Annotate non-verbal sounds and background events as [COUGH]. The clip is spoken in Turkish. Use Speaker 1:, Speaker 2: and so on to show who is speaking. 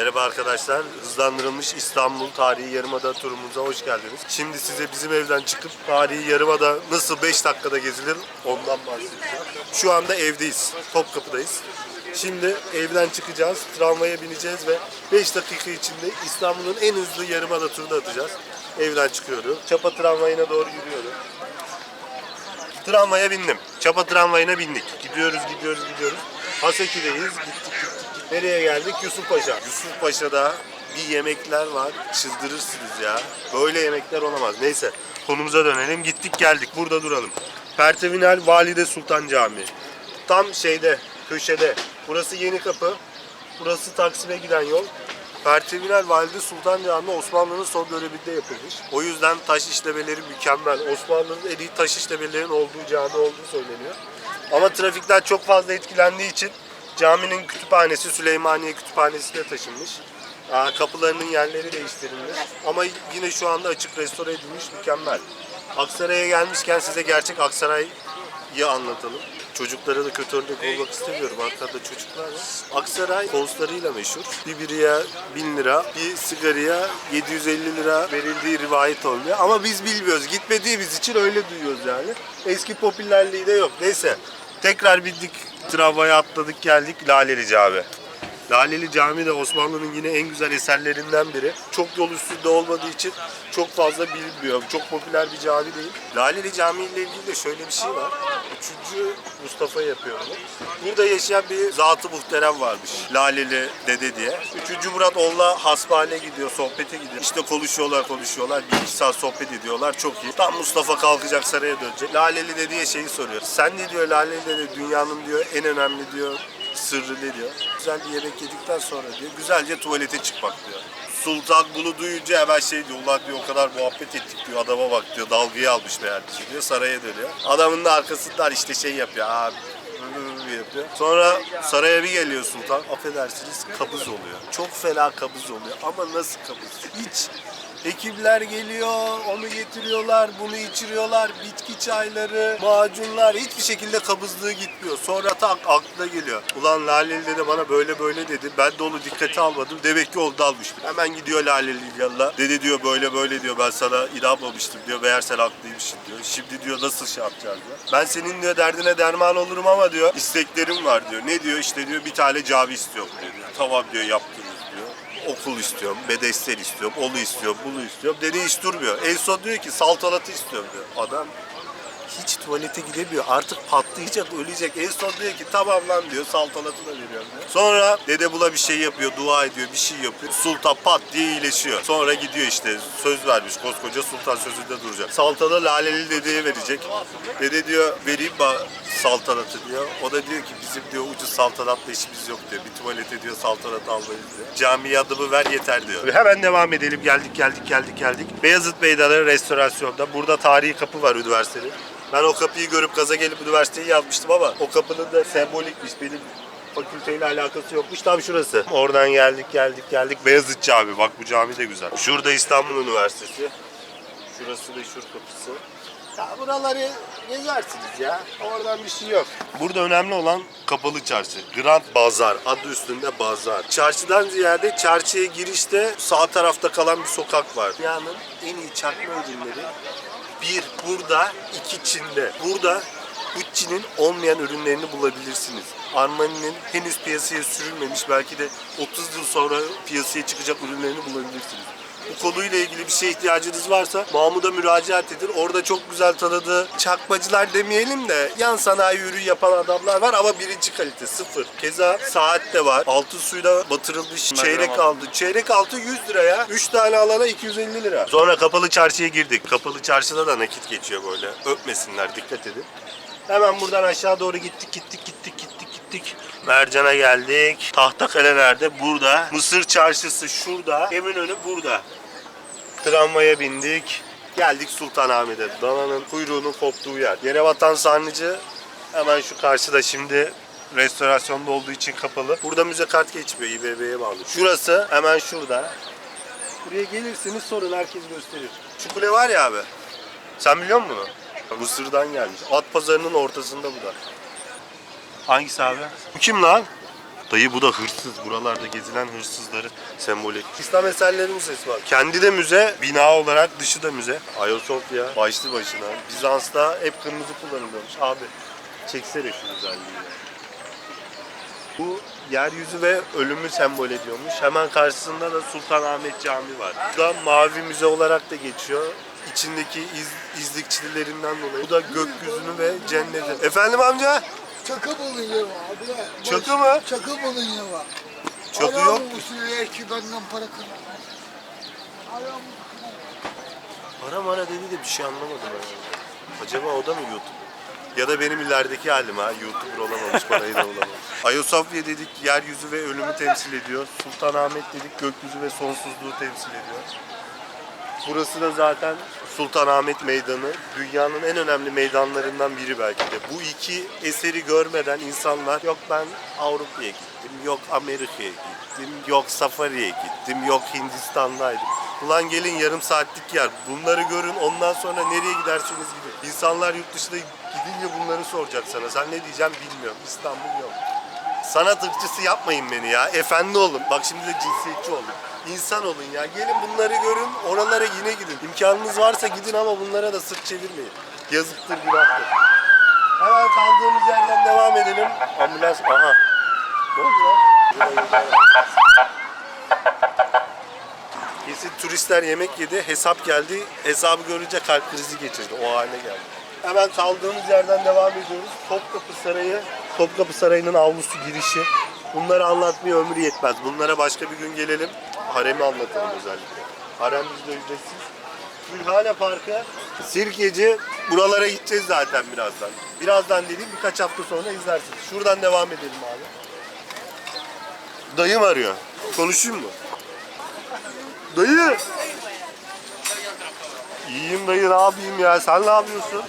Speaker 1: Merhaba arkadaşlar. Hızlandırılmış İstanbul Tarihi Yarımada turumuza hoş geldiniz. Şimdi size bizim evden çıkıp Tarihi Yarımada nasıl 5 dakikada gezilir ondan bahsedeceğim. Şu anda evdeyiz. Topkapı'dayız. Şimdi evden çıkacağız, tramvaya bineceğiz ve 5 dakika içinde İstanbul'un en hızlı yarımada turunu atacağız. Evden çıkıyorum. Çapa tramvayına doğru yürüyorum. Tramvaya bindim. Çapa tramvayına bindik. Gidiyoruz, gidiyoruz, gidiyoruz. Haseki'deyiz. Gittik, Nereye geldik? Yusufpaşa. Yusufpaşa'da bir yemekler var. Çıldırırsınız ya. Böyle yemekler olamaz. Neyse konumuza dönelim. Gittik geldik. Burada duralım. Pertevinal Valide Sultan Camii. Tam şeyde, köşede. Burası Yeni Kapı. Burası Taksim'e giden yol. Pertevinal Valide Sultan Camii Osmanlı'nın son döneminde yapılmış. O yüzden taş işlemeleri mükemmel. Osmanlı'nın en iyi taş işlemelerin olduğu cami olduğu söyleniyor. Ama trafikten çok fazla etkilendiği için caminin kütüphanesi Süleymaniye Kütüphanesi'ne taşınmış. Kapılarının yerleri değiştirilmiş. Ama yine şu anda açık restore edilmiş mükemmel. Aksaray'a gelmişken size gerçek Aksaray'ı anlatalım. Çocuklara da kötü örnek olmak istemiyorum. Arkada çocuklar var. Aksaray konslarıyla meşhur. Bir biriye 1000 lira, bir sigaraya 750 lira verildiği rivayet oluyor. Ama biz bilmiyoruz. Gitmediğimiz için öyle duyuyoruz yani. Eski popülerliği de yok. Neyse. Tekrar bindik. Tramvaya atladık geldik Laleli Cami. Laleli Cami de Osmanlı'nın yine en güzel eserlerinden biri. Çok yol üstünde olmadığı için çok fazla bilinmiyor. Çok popüler bir cami değil. Laleli Camii ile ilgili de şöyle bir şey var. Üçüncü Mustafa yapıyor bunu. Burada yaşayan bir zatı muhterem varmış. Laleli dede diye. Üçüncü Murat onunla hasbihale gidiyor, sohbete gidiyor. İşte konuşuyorlar konuşuyorlar. Bir iki saat sohbet ediyorlar. Çok iyi. Tam Mustafa kalkacak saraya dönecek. Laleli dedeye şeyi soruyor. Sen ne diyor Laleli dede dünyanın diyor en önemli diyor sırrı diyor? Güzel bir yemek yedikten sonra diyor, güzelce tuvalete çıkmak diyor. Sultan bunu duyunca hemen şey diyor, ulan diyor o kadar muhabbet ettik diyor, adama bak diyor, dalgayı almış meğerse diyor, saraya dönüyor. Adamın da arkasından işte şey yapıyor, abi yapıyor. Sonra saraya bir geliyor sultan, affedersiniz kabız oluyor. Çok fena kabız oluyor ama nasıl kabız? Hiç Hekimler geliyor, onu getiriyorlar, bunu içiriyorlar, bitki çayları, macunlar, hiçbir şekilde kabızlığı gitmiyor. Sonra tak aklına geliyor. Ulan Laleli dede bana böyle böyle dedi, ben de onu dikkate almadım. Demek ki oldu almış. Hemen gidiyor Laleli'nin yanına. Dede diyor böyle böyle diyor, ben sana inanmamıştım diyor, meğer sen haklıymışsın diyor. Şimdi diyor nasıl şey yapacağız diyor. Ben senin diyor derdine derman olurum ama diyor, isteklerim var diyor. Ne diyor işte diyor, bir tane cami istiyorum diyor. Tamam diyor, diyor okul istiyorum, bedesten istiyorum, onu istiyorum, bunu istiyorum. Dede hiç durmuyor. En son diyor ki saltanatı istiyorum diyor. Adam hiç tuvalete gidemiyor. Artık patlayacak, ölecek. En son diyor ki tamam lan diyor, saltanatı da veriyorum diyor. Sonra dede buna bir şey yapıyor, dua ediyor, bir şey yapıyor. Sultan pat diye iyileşiyor. Sonra gidiyor işte, söz vermiş koskoca sultan sözünde duracak. Saltanı Laleli dedeye verecek. Dede diyor, vereyim bana saltanatı diyor. O da diyor ki bizim diyor ucuz saltanatla işimiz yok diyor. Bir tuvalete diyor saltanat almayız diyor. Camiye adımı ver yeter diyor. Hemen devam edelim. Geldik geldik geldik geldik. Beyazıt Meydanı restorasyonda. Burada tarihi kapı var üniversitenin. Ben o kapıyı görüp gaza gelip üniversiteyi yazmıştım ama o kapının da sembolikmiş. Benim fakülteyle alakası yokmuş. Tam şurası. Oradan geldik geldik geldik. Beyazıt Cami. Bak bu cami de güzel. Şurada İstanbul Üniversitesi. Şurası meşhur kapısı. Ya buraları gezersiniz ya. Oradan bir şey yok. Burada önemli olan kapalı çarşı. Grand Bazar. Adı üstünde bazar. Çarşıdan ziyade çarşıya girişte sağ tarafta kalan bir sokak var. Dünyanın en iyi çakma ürünleri bir burada, iki Çin'de. Burada Gucci'nin olmayan ürünlerini bulabilirsiniz. Armani'nin henüz piyasaya sürülmemiş belki de 30 yıl sonra piyasaya çıkacak ürünlerini bulabilirsiniz. Bu konuyla ilgili bir şeye ihtiyacınız varsa Mahmut'a müracaat edin. Orada çok güzel tanıdığı çakmacılar demeyelim de yan sanayi ürün yapan adamlar var ama birinci kalite sıfır. Keza saat de var. Altın suyla batırılmış çeyrek altın. Çeyrek altın 100 lira ya. 3 tane alana 250 lira. Sonra kapalı çarşıya girdik. Kapalı çarşıda da nakit geçiyor böyle. Öpmesinler dikkat edin. Hemen buradan aşağı doğru gittik gittik gittik gittik gittik. Mercan'a geldik. Tahtakale nerede? Burada. Mısır çarşısı şurada. Eminönü burada. Tramvaya bindik. Geldik Sultanahmet'e. Dananın kuyruğunun koptuğu yer. Yere vatan sarnıcı hemen şu karşıda şimdi restorasyonda olduğu için kapalı. Burada müze kart geçmiyor. İBB'ye bağlı. Şurası hemen şurada. Buraya gelirsiniz sorun herkes gösterir. Şu kule var ya abi. Sen biliyor musun bunu? Mısır'dan gelmiş. At pazarının ortasında bu da. Hangisi abi? Bu kim lan? Dayı bu da hırsız. Buralarda gezilen hırsızları sembolü. İslam eserleri müzesi var. Kendi de müze, bina olarak dışı da müze. Ayasofya başlı başına. Bizans'ta hep kırmızı kullanılıyormuş. Abi çeksene şu güzelliği. Bu yeryüzü ve ölümü sembol ediyormuş. Hemen karşısında da Sultanahmet Camii var. Bu da mavi müze olarak da geçiyor. İçindeki iz, izlikçilerinden dolayı. Bu da gökyüzünü ve cenneti. Efendim amca?
Speaker 2: Çakı bulun ya abi.
Speaker 1: Çakı mı?
Speaker 2: Çakı bulun ya.
Speaker 1: Çakı
Speaker 2: Ayağımı
Speaker 1: yok
Speaker 2: usulüyor ki benden para. Ayağımı
Speaker 1: Para mara dedi de bir şey anlamadım ben. Acaba o da mı YouTube? Ya da benim ilerideki halim ha. YouTuber olamamış, parayı da bulamamış. [LAUGHS] Ayasofya dedik yeryüzü ve ölümü temsil ediyor. Sultanahmet dedik gökyüzü ve sonsuzluğu temsil ediyor. Burası da zaten Sultanahmet Meydanı. Dünyanın en önemli meydanlarından biri belki de. Bu iki eseri görmeden insanlar yok ben Avrupa'ya gittim, yok Amerika'ya gittim, yok Safari'ye gittim, yok Hindistan'daydım. Ulan gelin yarım saatlik yer. Bunları görün ondan sonra nereye giderseniz gidin. İnsanlar yurt dışına gidince bunları soracak sana. Sen ne diyeceğim bilmiyorum. İstanbul yok. Sanat ırkçısı yapmayın beni ya. Efendi olun. Bak şimdi de cinsiyetçi olun. İnsan olun ya. Gelin bunları görün. Oralara yine gidin. İmkanınız varsa gidin ama bunlara da sırt çevirmeyin. Yazıktır günahtır. Hemen kaldığımız yerden devam edelim. Ambulans. Aha. Ne oldu lan? Kesin turistler yemek yedi, hesap geldi. Hesabı görünce kalp krizi geçirdi. O hale geldi. Hemen kaldığımız yerden devam ediyoruz. Topkapı Sarayı, Topkapı Sarayı'nın avlusu girişi. Bunları anlatmaya ömür yetmez. Bunlara başka bir gün gelelim. Haremi anlatalım özellikle. Harem bizde ücretsiz. Gülhane Parkı, Sirkeci. Buralara gideceğiz zaten birazdan. Birazdan dediğim birkaç hafta sonra izlersiniz. Şuradan devam edelim abi. Dayım arıyor. Konuşayım mı? Dayı. İyiyim dayı ne yapayım ya sen ne yapıyorsun?